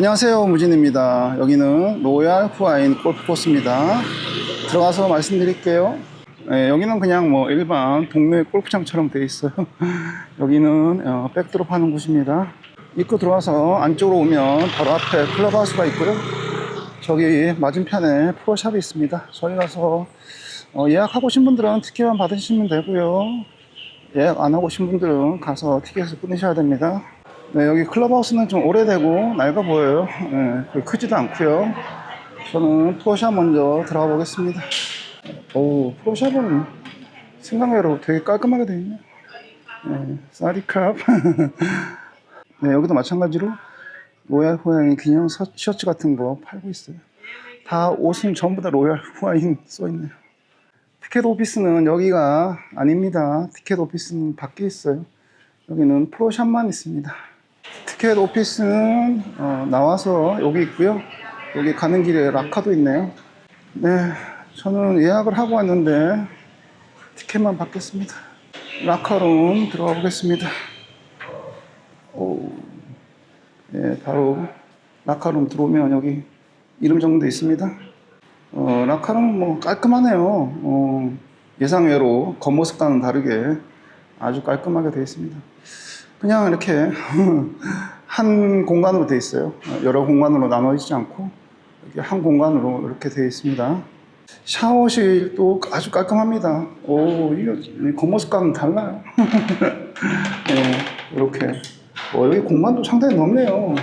안녕하세요 무진입니다. 여기는 로얄 후아인 골프코스입니다. 들어가서 말씀드릴게요. 네, 여기는 그냥 뭐 일반 동네 골프장처럼 되어 있어요. 여기는 어, 백드롭 하는 곳입니다. 입구 들어와서 안쪽으로 오면 바로 앞에 클럽하우스가 있고요. 저기 맞은편에 프로샵이 있습니다. 저희 가서 어, 예약하고 오신 분들은 티켓만 받으시면 되고요. 예약 안 하고 오신 분들은 가서 티켓을 끊으셔야 됩니다 네, 여기 클럽하우스는 좀 오래되고 낡아 보여요. 네, 크지도 않고요. 저는 프로샵 먼저 들어가 보겠습니다. 오, 프로샵은 생각외로 되게 깔끔하게 되어 있네요. 네, 사리캅. 네, 여기도 마찬가지로 로얄 후아인 기념 서- 셔츠 같은 거 팔고 있어요. 다 옷은 전부 다 로얄 후아인 써 있네요. 티켓 오피스는 여기가 아닙니다. 티켓 오피스는 밖에 있어요. 여기는 프로샵만 있습니다. 티켓 오피스는 어, 나와서 여기 있고요. 여기 가는 길에 라카도 있네요. 네, 저는 예약을 하고 왔는데 티켓만 받겠습니다. 라카룸 들어가 보겠습니다. 오, 예, 바로 라카룸 들어오면 여기 이름 정도 있습니다. 어, 라카룸 뭐 깔끔하네요. 어, 예상외로 겉모습과는 다르게 아주 깔끔하게 되어 있습니다. 그냥 이렇게 한 공간으로 되어 있어요. 여러 공간으로 나눠지지 않고 한 공간으로 이렇게 되어 있습니다. 샤워실도 아주 깔끔합니다. 오, 이거 겉모습과는 달라요. 네, 이렇게. 어, 여기 공간도 상당히 넓네요.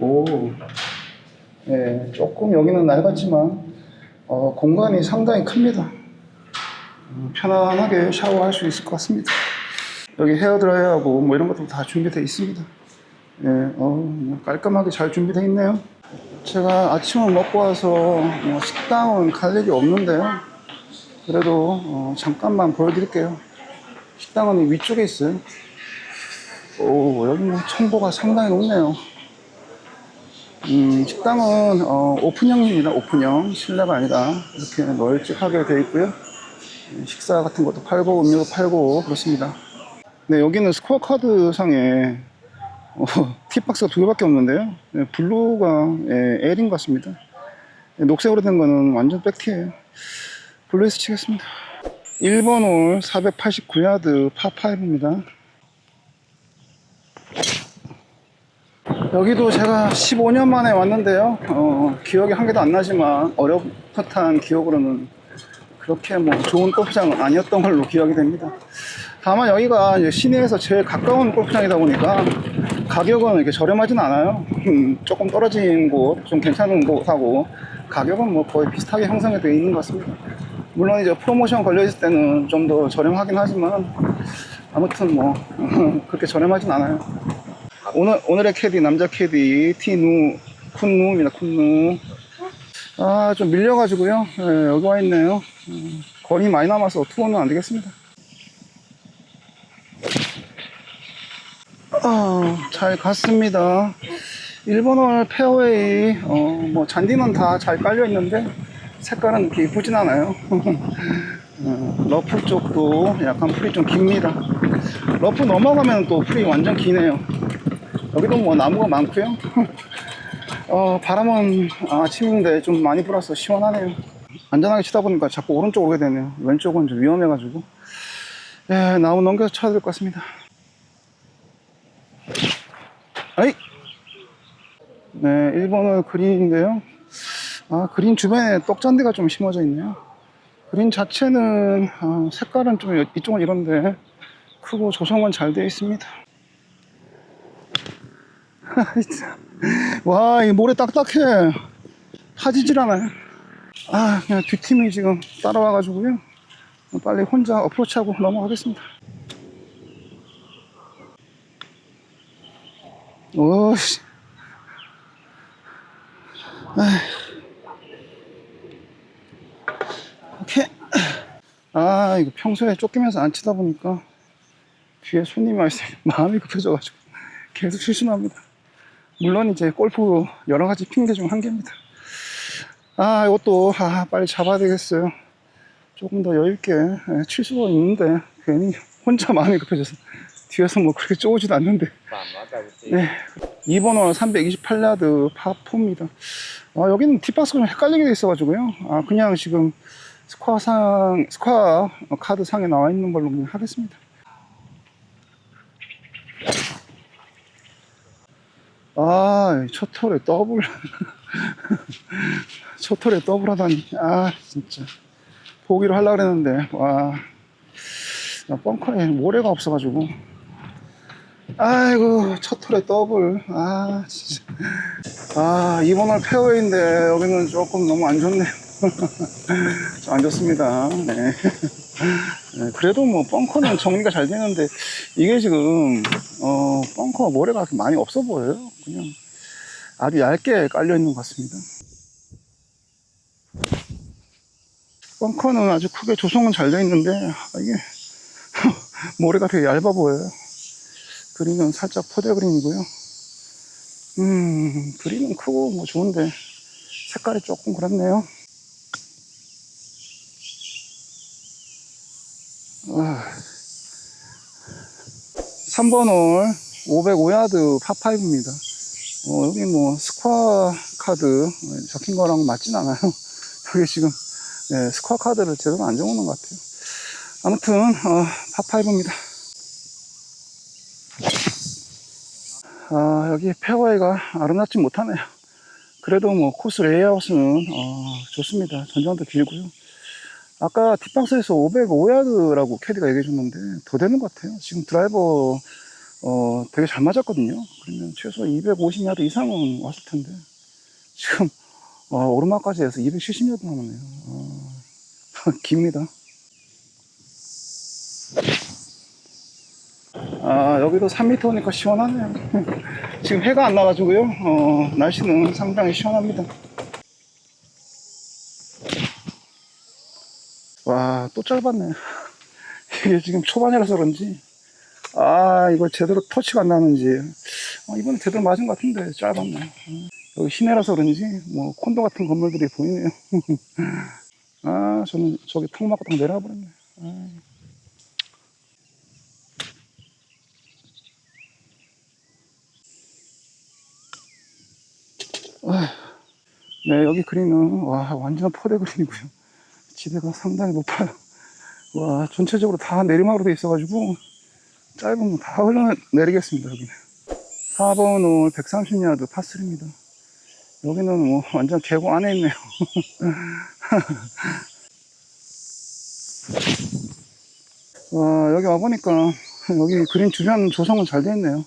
오, 네, 조금 여기는 낡았지만 어, 공간이 상당히 큽니다. 음, 편안하게 샤워할 수 있을 것 같습니다. 여기 헤어드라이어하고 뭐 이런 것도 다 준비되어 있습니다. 예, 어, 뭐 깔끔하게 잘 준비되어 있네요. 제가 아침을 먹고 와서 뭐 식당은 갈 일이 없는데요. 그래도 어, 잠깐만 보여드릴게요. 식당은 위쪽에 있어요. 오, 여기 뭐 청보가 상당히 높네요. 음, 식당은 어, 오픈형입니다. 오픈형. 실내가 아니라 이렇게 널찍하게 되어 있고요. 예, 식사 같은 것도 팔고 음료도 팔고 그렇습니다. 네, 여기는 스코어 카드 상에 어, 팁박스가 두 개밖에 없는데요. 네, 블루가 예, L인 것 같습니다. 예, 녹색으로 된 거는 완전 백티예요. 블루에서 치겠습니다. 1번 홀 489야드 파5입니다. 여기도 제가 15년 만에 왔는데요. 어, 기억이 한 개도 안 나지만 어렵듯한 기억으로는 그렇게 뭐 좋은 골프장은 아니었던 걸로 기억이 됩니다. 다만 여기가 이제 시내에서 제일 가까운 골프장이다 보니까 가격은 이렇게 저렴하진 않아요. 음, 조금 떨어진 곳, 좀 괜찮은 곳하고 가격은 뭐 거의 비슷하게 형성이 되어 있는 것 같습니다. 물론 이제 프로모션 걸려 있을 때는 좀 더 저렴하긴 하지만 아무튼 뭐 그렇게 저렴하진 않아요. 오늘 오늘의 캐디 남자 캐디 티누 쿤누입니다. 쿤누. 아 좀 밀려가지고요. 예, 여기 와 있네요. 음, 거리 많이 남아서 투어는 안 되겠습니다. 아, 잘 갔습니다. 1번홀 페어웨이, 어, 뭐, 잔디는 다 잘 깔려 있는데, 색깔은 그렇게 이쁘진 않아요. 어, 러프 쪽도 약간 풀이 좀 깁니다. 러프 넘어가면 또 풀이 완전 기네요. 여기도 뭐 나무가 많고요. 어, 바람은 아침인데 좀 많이 불어서 시원하네요. 안전하게 치다 보니까 자꾸 오른쪽 오게 되네요. 왼쪽은 좀 위험해가지고. 예, 나무 넘겨서 쳐야 될 것 같습니다. 아이! 네, 1번은 그린인데요. 아, 그린 주변에 떡잔디가 좀 심어져 있네요. 그린 자체는, 아, 색깔은 좀 이쪽은 이런데, 크고 조성은 잘 되어 있습니다. 와, 이 모래 딱딱해. 파지질 않아요. 아, 그냥 뒷팀이 지금 따라와 가지고요. 빨리 혼자 어프로치하고 넘어가겠습니다. 오씨. 오케이. 아, 이거 평소에 쫓기면서 안 치다 보니까 뒤에 손님이 와 있으니 마음이 급해져가지고 계속 실수합니다. 물론 이제 골프 여러 가지 핑계 중 한 개입니다. 아, 이것도 아, 빨리 잡아야 되겠어요. 조금 더 여유있게 예, 칠 수가 있는데 괜히 혼자 마음이 급해져서 뒤에서 뭐 그렇게 쪼오지도 않는데. 네. 2번 홀 328야드 파4입니다. 아, 여기는 뒷박스가 좀 헷갈리게 돼 있어가지고요. 아, 그냥 지금 스코어 상, 스코어 카드 상에 나와 있는 걸로 그냥 하겠습니다. 아, 첫 톨에 더블. 첫 톨에 더블 하다니. 아, 진짜. 포기를 하려고 그랬는데, 와. 나 벙커에 모래가 없어가지고. 아이고, 첫 톨에 더블. 아, 진짜. 아, 이번 홀 페어웨이인데, 여기는 조금 너무 안 좋네요. 좀안 좋습니다. 네. 네, 그래도 뭐, 벙커는 정리가 잘 되는데, 이게 지금, 어, 벙커 모래가 많이 없어 보여요. 그냥 아주 얇게 깔려 있는 것 같습니다. 벙커는 아주 크게 조성은 잘 되어 있는데, 아, 이게, 모래가 되게 얇아 보여요. 그린은 살짝 포대 그린이고요. 음, 그린은 크고 뭐 좋은데 색깔이 조금 그렇네요. 3번 홀 505야드 파5입니다. 어, 여기 뭐 스코어 카드 어, 적힌 거랑 맞진 않아요. 여기 지금 네, 스코어 카드를 제대로 안 적어놓은 것 같아요. 아무튼 어, 파5입니다. 아, 여기 페어웨이가 아름답지 못하네요. 그래도 뭐 코스 레이아웃은 어, 좋습니다. 전장도 길고요. 아까 뒷방스에서 505야드라고 캐디가 얘기해 줬는데 더 되는 것 같아요. 지금 드라이버 어, 되게 잘 맞았거든요. 그러면 최소 250야드 이상은 왔을 텐데 지금 어, 오르막까지 해서 270야드 남았네요. 어, 깁니다. 아, 여기도 3m 오니까 시원하네요. 지금 해가 안 나가지고요. 어, 날씨는 상당히 시원합니다. 와, 또 짧았네. 이게 지금 초반이라서 그런지. 아, 이거 제대로 터치가 안 나는지. 어, 이번에 제대로 맞은 것 같은데, 짧았네. 어, 여기 시내라서 그런지, 뭐, 콘도 같은 건물들이 보이네요. 아, 저는 저기 턱 맞고 딱 내려와 버렸네. 아. 아, 네, 여기 그린은, 와, 완전 포대 그린이고요. 지대가 상당히 높아요. 와, 전체적으로 다 내리막으로 돼 있어가지고, 짧으면 다 흘러내리겠습니다, 여기는. 4번 홀 130야드 파3입니다. 여기는 뭐, 완전 계곡 안에 있네요. 와, 여기 와보니까, 여기 그린 주변 조성은 잘 돼 있네요.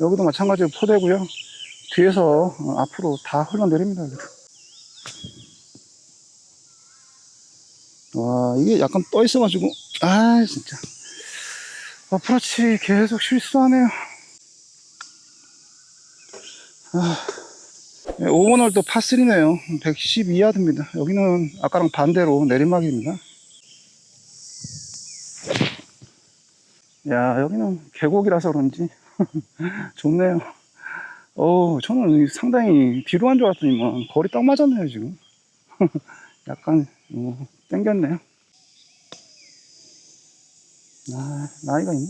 여기도 마찬가지로 포대고요. 뒤에서 어, 앞으로 다 흘러내립니다. 여기도. 와, 이게 약간 떠 있어가지고, 아, 진짜. 어프로치 계속 실수하네요. 아, 5번 홀도 파3네요. 112야드입니다. 여기는 아까랑 반대로 내리막입니다. 야, 여기는 계곡이라서 그런지 좋네요. 어, 저는 상당히 뒤로 한 줄 알았더니만 거리 딱 맞았네요, 지금. 약간, 어, 땡겼네요. 아, 나이가 있네.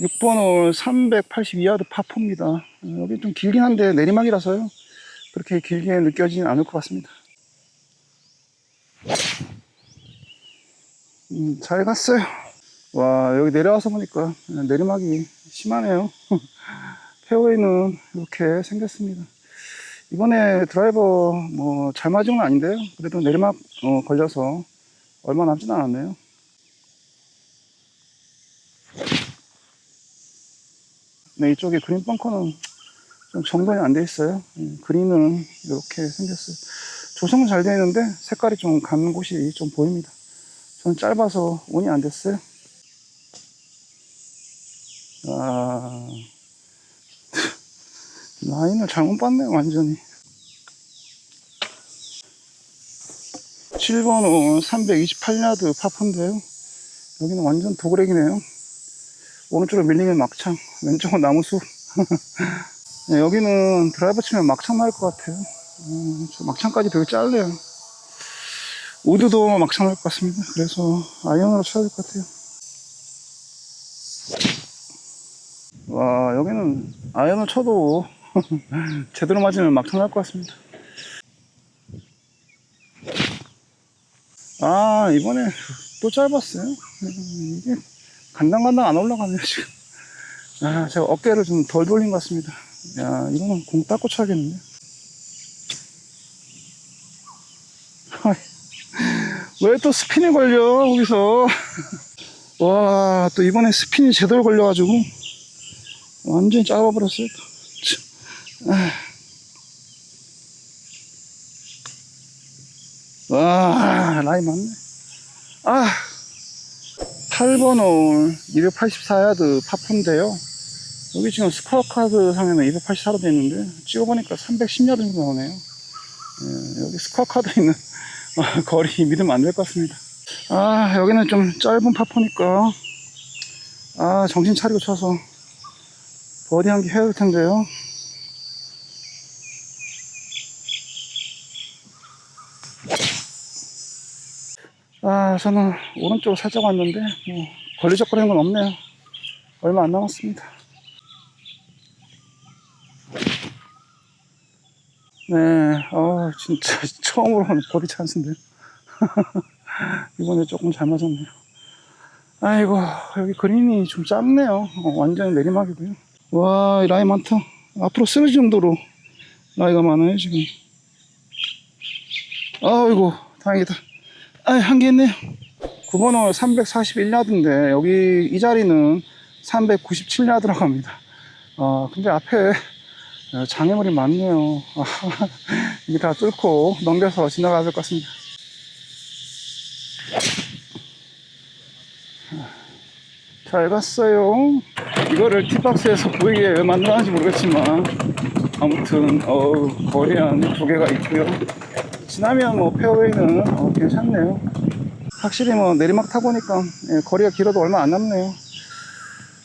6번 홀 382야드 파포입니다. 여기 좀 길긴 한데 내리막이라서요. 그렇게 길게 느껴지진 않을 것 같습니다. 음, 잘 갔어요. 와, 여기 내려와서 보니까 내리막이 심하네요. 페어웨이는 이렇게 생겼습니다. 이번에 드라이버 뭐 잘 맞은 건 아닌데요. 그래도 내리막 어, 걸려서 얼마 남진 않았네요. 네, 이쪽에 그린 벙커는 좀 정돈이 안 돼 있어요. 음, 그린은 이렇게 생겼어요. 조성은 잘 되어 있는데 색깔이 좀 가는 곳이 좀 보입니다. 저는 짧아서 온이 안 됐어요. 아, 라인을 잘못 봤네요, 완전히. 7번 홀 328야드 파폰데요. 여기는 완전 도그렉이네요. 오른쪽으로 밀리면 막창, 왼쪽은 나무숲. 네, 여기는 드라이버 치면 막창 나올 것 같아요. 음, 저 막창까지 되게 짧네요. 우드도 막창 나올 것 같습니다. 그래서 아이언으로 쳐야 될 것 같아요. 와, 여기는 아이언을 쳐도 제대로 맞으면 막창 날 것 같습니다. 아, 이번에 또 짧았어요. 이게 간당간당 안 올라가네요, 지금. 아, 제가 어깨를 좀 덜 돌린 것 같습니다. 야, 이거는 공 닦고 쳐야겠는데. 왜 또 스핀이 걸려, 거기서. 와, 또 이번에 스핀이 제대로 걸려가지고, 완전히 짧아버렸어요. 와, 라인 맞네. 아, 8번 홀 284야드 파폰인데요. 여기 지금 스코어 카드 상에는 284로 되어 있는데, 찍어보니까 310야드 정도 나오네요. 예, 여기 스코어 카드에 있는 어, 거리 믿으면 안 될 것 같습니다. 아, 여기는 좀 짧은 파포니까, 아, 정신 차리고 쳐서 버디 한 개 해야 될 텐데요. 아, 저는 오른쪽으로 살짝 왔는데, 뭐, 걸리적거리는 건 없네요. 얼마 안 남았습니다. 네, 아, 진짜 처음으로 하는 버디 찬스인데. 이번에 조금 잘 맞았네요. 아이고, 여기 그린이 좀 짧네요. 어, 완전히 내리막이고요. 와, 이 라인 많다. 앞으로 쓰러질 정도로 나이가 많아요, 지금. 아이고, 다행이다. 아, 한 개 있네요. 9번 홀 341야드인데, 여기 이 자리는 397야드라고 합니다. 아, 근데 앞에 어, 장애물이 많네요. 아, 이게 다 뚫고 넘겨서 지나가야 될 것 같습니다. 잘 갔어요. 이거를 티박스에서 보이게 왜 만들었는지 모르겠지만 아무튼 어우 거리 안에 두 개가 있고요. 지나면 뭐 페어웨이는 어, 괜찮네요. 확실히 뭐 내리막 타보니까 예, 거리가 길어도 얼마 안 남네요.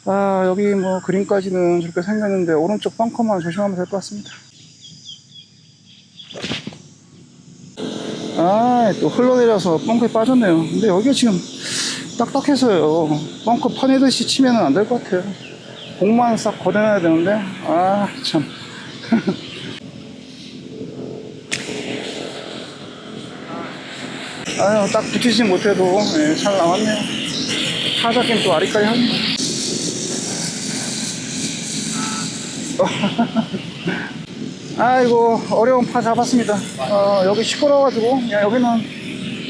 아 여기 뭐 그린까지는 저렇게 생겼는데 오른쪽 벙커만 조심하면 될 것 같습니다. 아또 흘러내려서 벙커에 빠졌네요. 근데 여기가 지금 딱딱해서요. 벙커 퍼내듯이 치면 안될 것 같아요. 공만 싹 걷어내야 되는데, 아, 참. 아유, 딱 붙이지 못해도, 예, 잘 나왔네요. 타자긴 또 아리까리 합니다. 아이고, 어려운 파 잡았습니다. 어, 여기 시끄러워가지고, 그냥 여기는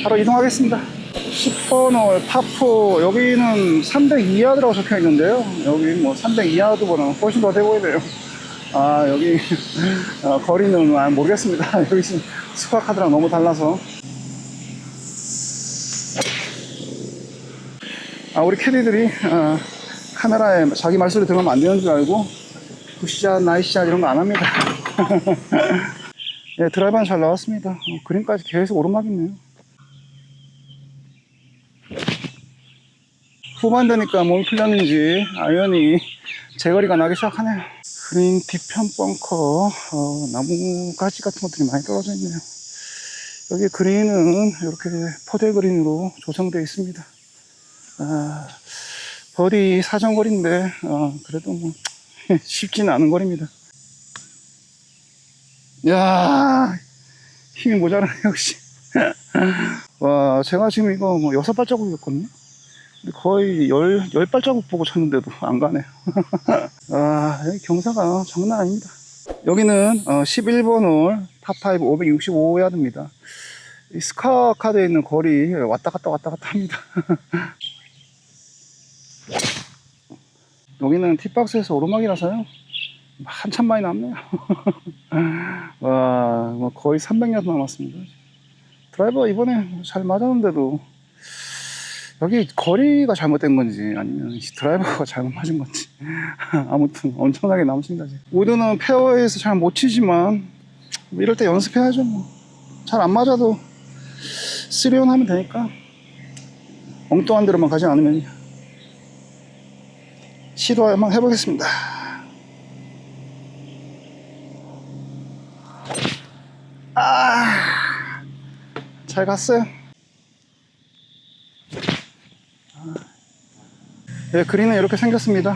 바로 이동하겠습니다. 10번 홀 파포 여기는 302야드라고 적혀 있는데요 여기 뭐 302야드보다는 훨씬 더 돼 보이네요 아 여기 어, 거리는 아, 모르겠습니다 여기 카드랑 너무 달라서 아 우리 캐디들이 어, 카메라에 자기 말소리 들으면 안 되는 줄 알고 굿샷 나이스샷 이런 거 안 합니다 예, 드라이버는 잘 나왔습니다 어, 그린까지 계속 오르막이네요 후반 되니까 몸이 풀렸는지 아이언이 제거리가 나기 시작하네요. 그린 뒤편 벙커 어, 나무가지 같은 것들이 많이 떨어져 있네요. 여기 그린은 이렇게 포대 그린으로 조성되어 있습니다. 아, 버디 사정거리인데 어, 그래도 뭐 쉽지는 않은 거리입니다. 야 힘이 모자라네 역시. 와 제가 지금 이거 뭐 여섯 발자국이었거든요. 거의 열, 열 발자국 보고 쳤는데도 안 가네요. 아, 경사가 장난 아닙니다. 여기는 어, 11번 홀, 탑5 565야드입니다. 이 스카 카드에 있는 거리 왔다 갔다 왔다 갔다 합니다. 여기는 팁박스에서 오르막이라서요. 한참 많이 남네요. 와, 뭐 거의 300야드 남았습니다. 드라이버 이번에 잘 맞았는데도 여기 거리가 잘못된 건지 아니면 드라이버가 잘못 맞은 건지 아무튼 엄청나게 남습니다. 우드는 페어웨이에서 잘 못 치지만 뭐 이럴 때 연습해야죠 뭐. 잘 안 맞아도 쓰리온 하면 되니까 엉뚱한 데로만 가지 않으면 시도 한번 해보겠습니다 아 잘 갔어요 네, 그린은 이렇게 생겼습니다.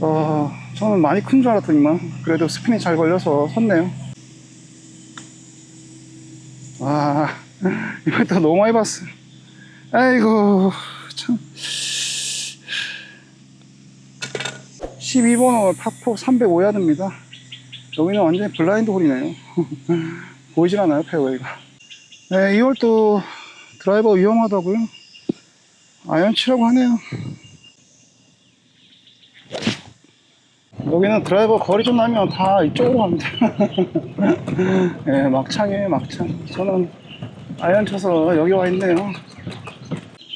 어, 저는 많이 큰 줄 알았더니만 그래도 스핀이 잘 걸려서 섰네요. 와, 이번 또 너무 많이 봤어. 아이고, 참. 12번 홀 파포 305야드입니다. 여기는 완전히 블라인드 홀이네요. 보이질 않아요, 페어웨이가. 네, 이 홀도 드라이버 위험하다고요. 아이언 치라고 하네요. 여기는 드라이버 거리 좀 나면 다 이쪽으로 갑니다. 예, 막창이에요, 막창. 저는 아이언 쳐서 여기 와 있네요.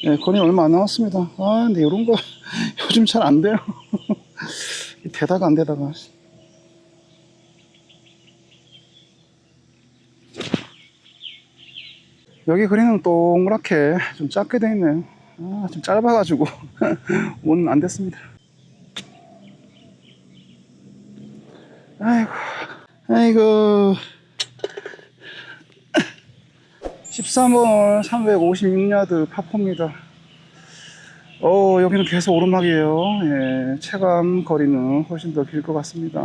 예, 거리 얼마 안 남았습니다. 아, 근데 이런 거 요즘 잘 안 돼요. 되다가 안 되다가. 여기 그리는 동그랗게 좀 작게 돼 있네요. 아, 좀 짧아가지고 오는 안 됐습니다. 아이고, 아이고. 13번 356야드 파포입니다. 어, 여기는 계속 오르막이에요. 예, 체감 거리는 훨씬 더 길 것 같습니다.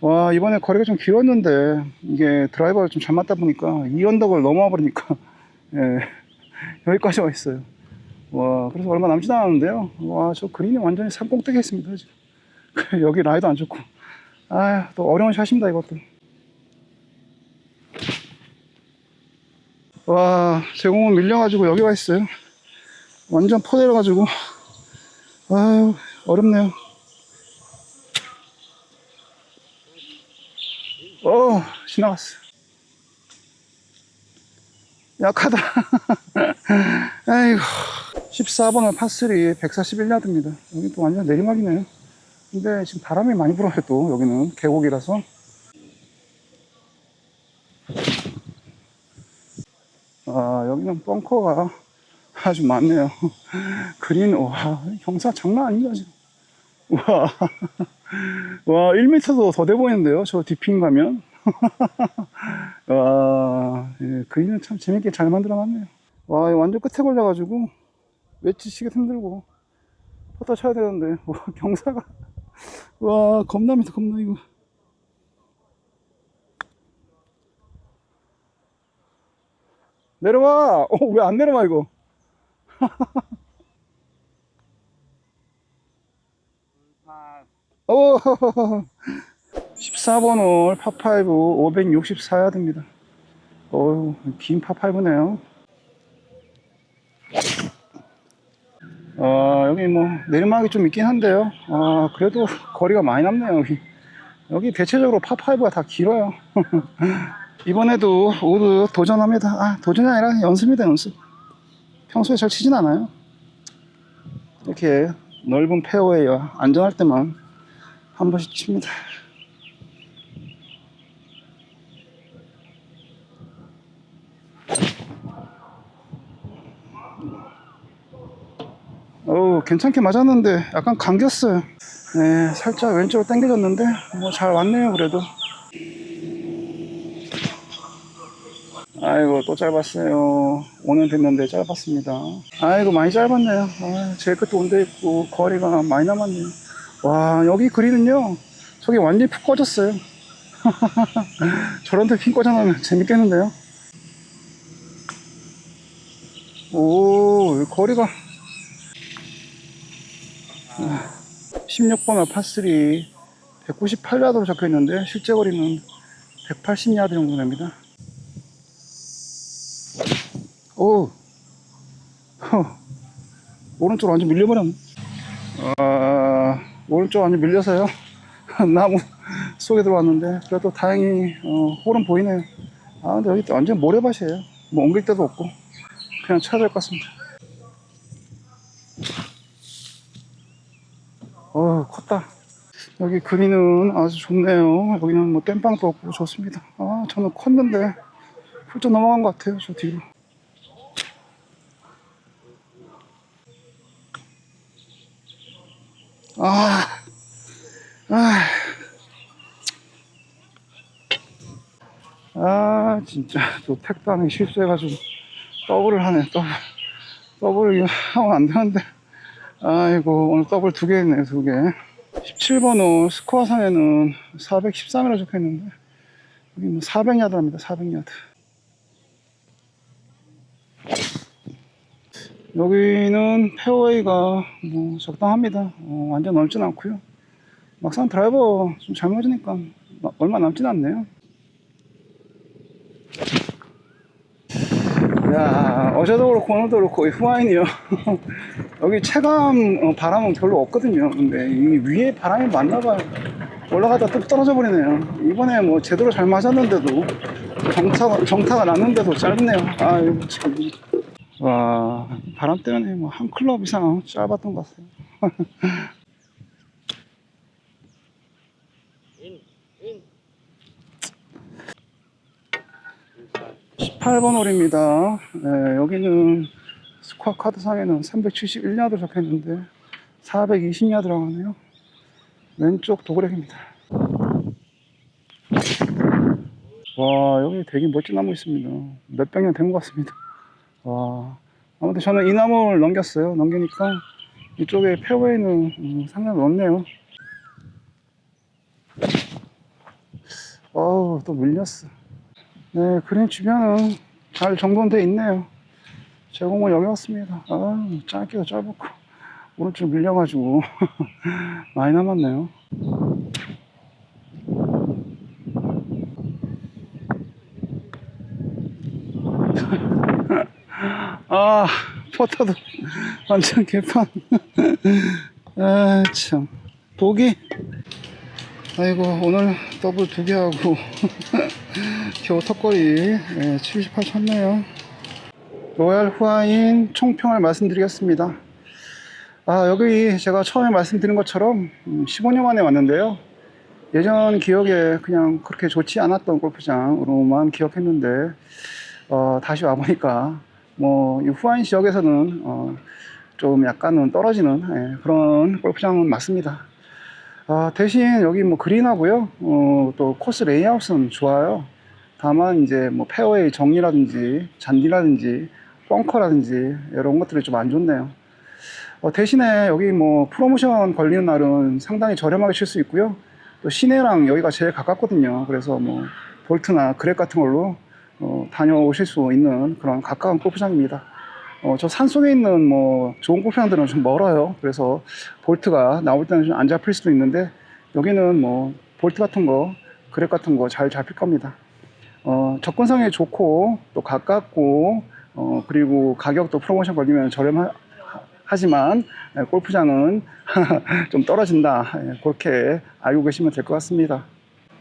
와, 이번에 거리가 좀 길었는데, 이게 드라이버를 좀 잘 맞다 보니까, 이 언덕을 넘어와 버리니까, 예, 여기까지 와 있어요. 와, 그래서 얼마 남지도 않았는데요. 와, 저 그린이 완전히 산꼭대기 있습니다, 지금. 여기 라이도 안 좋고. 아, 또 어려운 샷입니다, 이것도. 와, 제공은 밀려가지고 여기 와 있어요. 완전 퍼내려가지고. 아유, 어렵네요. 어, 지나갔어. 약하다. 아이고. 14번은 파3 141야드입니다. 여기 또 완전 내리막이네요. 근데 지금 바람이 많이 불어요, 또. 여기는 계곡이라서. 아, 여기는 벙커가 아주 많네요. 그린, 와, 경사 장난 아닙니다, 지금. 와, 와, 1m도 더 돼 보이는데요, 저 디핑 가면. 와, 예, 그린은 참 재밌게 잘 만들어 놨네요. 와, 완전 끝에 걸려가지고, 치기 힘들고, 퍼터 쳐야 되는데, 와, 경사가, 와, 겁납니다, 겁나, 이거. 내려와! 어, 왜 안 내려와, 이거? 오, 14번 홀 파5 564야드입니다. 어우, 긴 파5네요. 어, 여기 뭐, 내리막이 좀 있긴 한데요. 아, 그래도 거리가 많이 남네요, 여기. 여기 대체적으로 파5가 다 길어요. 이번에도 우드 도전합니다. 아, 도전이 아니라 연습입니다, 연습. 평소에 잘 치진 않아요. 이렇게 넓은 페어웨이와 안전할 때만 한 번씩 칩니다. 어 괜찮게 맞았는데 약간 감겼어요. 네, 살짝 왼쪽으로 당겨졌는데 뭐 잘 왔네요, 그래도. 아이고 또 짧았어요. 오늘 됐는데 짧았습니다. 아이고 많이 짧았네요. 아, 제일 끝에 온데 있고 거리가 많이 남았네요. 와 여기 그리는요 저기 완전히 푹 꺼졌어요. 저런 데핀 꽂아놓으면 재밌겠는데요? 오 거리가. 16번 알파3 198야드로 적혀있는데 실제 거리는 180야드 정도 됩니다 오, 허. 오른쪽 완전 밀려버렸네. 아, 오른쪽 완전 밀려서요. 나무 속에 들어왔는데, 그래도 다행히, 어, 홀은 보이네요. 아, 근데 여기 완전 모래밭이에요. 뭐 옮길 데도 없고, 그냥 쳐야 될 것 같습니다. 어, 컸다. 여기 그린은 아주 좋네요. 여기는 뭐 땜빵도 없고 좋습니다. 아, 저는 컸는데, 훌쩍 넘어간 것 같아요. 저 뒤로. 아, 아, 아, 진짜, 또 택도 하는 실수해가지고, 더블을 하네, 더블. 더블을 하면 안 되는데, 아이고, 오늘 더블 두개 있네, 두 개. 17번 홀 스코어상에는 413이라 적혀 있는데, 여기 뭐 400야드랍니다, 400야드. 여기는 페어웨이가 뭐 적당합니다. 어, 완전 넓진 않고요. 막상 드라이버 좀잘 맞으니까 마- 얼마 남진 않네요. 야 어제도 그렇고 오늘도 그렇고 이 후아인이요. 여기 체감 어, 바람은 별로 없거든요. 근데 이 위에 바람이 맞나 봐요. 올라가다 뚝 떨어져 버리네요. 이번에 뭐 제대로 잘 맞았는데도 정타가, 정타가 났는데도 짧네요. 아이고 참. 와 바람 때문에 뭐 한 클럽 이상 짧았던 것 같아요. 18번 홀입니다. 네, 여기는 스코어 카드상에는 371야드 적혀있는데 420야드라고 하네요. 왼쪽 도그렉입니다. 와 여기 되게 멋진 나무 있습니다. 몇백 년 된 것 같습니다. 와 아무튼 저는 이 나무를 넘겼어요. 넘기니까 이쪽에 페어웨이는 음, 상당히 넓네요. 어우 또 밀렸어. 네, 그린 주변은 잘 정돈돼 있네요. 제공은 여기 왔습니다. 아, 짧기도 짧고 오른쪽 밀려가지고 많이 남았네요. 아, 포터도 완전 개판. 아, 참. 보기? 아이고, 오늘 더블 두 개 하고, 겨우 턱걸이 78 쳤네요. 로얄 후아인 총평을 말씀드리겠습니다. 아, 여기 제가 처음에 말씀드린 것처럼 15년 만에 왔는데요. 예전 기억에 그냥 그렇게 좋지 않았던 골프장으로만 기억했는데, 어, 다시 와보니까, 뭐, 이 후아인 지역에서는, 어, 좀 약간은 떨어지는 예, 그런 골프장은 맞습니다. 아, 대신 여기 뭐 그린하고요, 어, 또 코스 레이아웃은 좋아요. 다만 이제 뭐 페어웨이 정리라든지 잔디라든지 벙커라든지 이런 것들이 좀 안 좋네요. 어, 대신에 여기 뭐 프로모션 걸리는 날은 상당히 저렴하게 칠 수 있고요. 또 시내랑 여기가 제일 가깝거든요. 그래서 뭐 볼트나 그랩 같은 걸로 어, 다녀오실 수 있는 그런 가까운 골프장입니다. 어, 저 산속에 있는 뭐 좋은 골프장들은 좀 멀어요. 그래서 볼트가 나올 때는 좀 안 잡힐 수도 있는데 여기는 뭐 볼트 같은 거, 그랩 같은 거 잘 잡힐 겁니다. 어, 접근성이 좋고 또 가깝고 어, 그리고 가격도 프로모션 걸리면 저렴하지만 예, 골프장은 좀 떨어진다 예, 그렇게 알고 계시면 될 것 같습니다.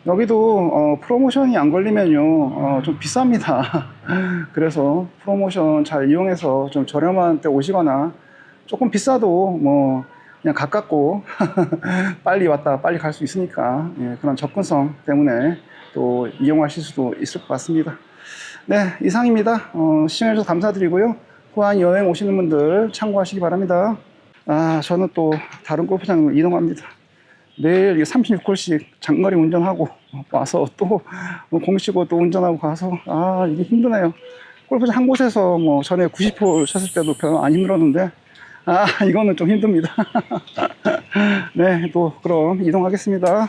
여기도 어, 프로모션이 안 걸리면요 어, 좀 비쌉니다. 그래서 프로모션 잘 이용해서 좀 저렴한 때 오시거나 조금 비싸도 뭐 그냥 가깝고 빨리 왔다 빨리 갈 수 있으니까 예, 그런 접근성 때문에 또 이용하실 수도 있을 것 같습니다. 네 이상입니다. 어, 시청해주셔서 감사드리고요. 후한 여행 오시는 분들 참고하시기 바랍니다. 아 저는 또 다른 골프장으로 이동합니다. 매일 36홀씩 장거리 운전하고 와서 또 공시고 또 운전하고 가서 아 이게 힘드네요. 골프장 한 곳에서 뭐 전에 90홀 쳤을 때도 별로 안 힘들었는데 아 이거는 좀 힘듭니다. 네 또 그럼 이동하겠습니다.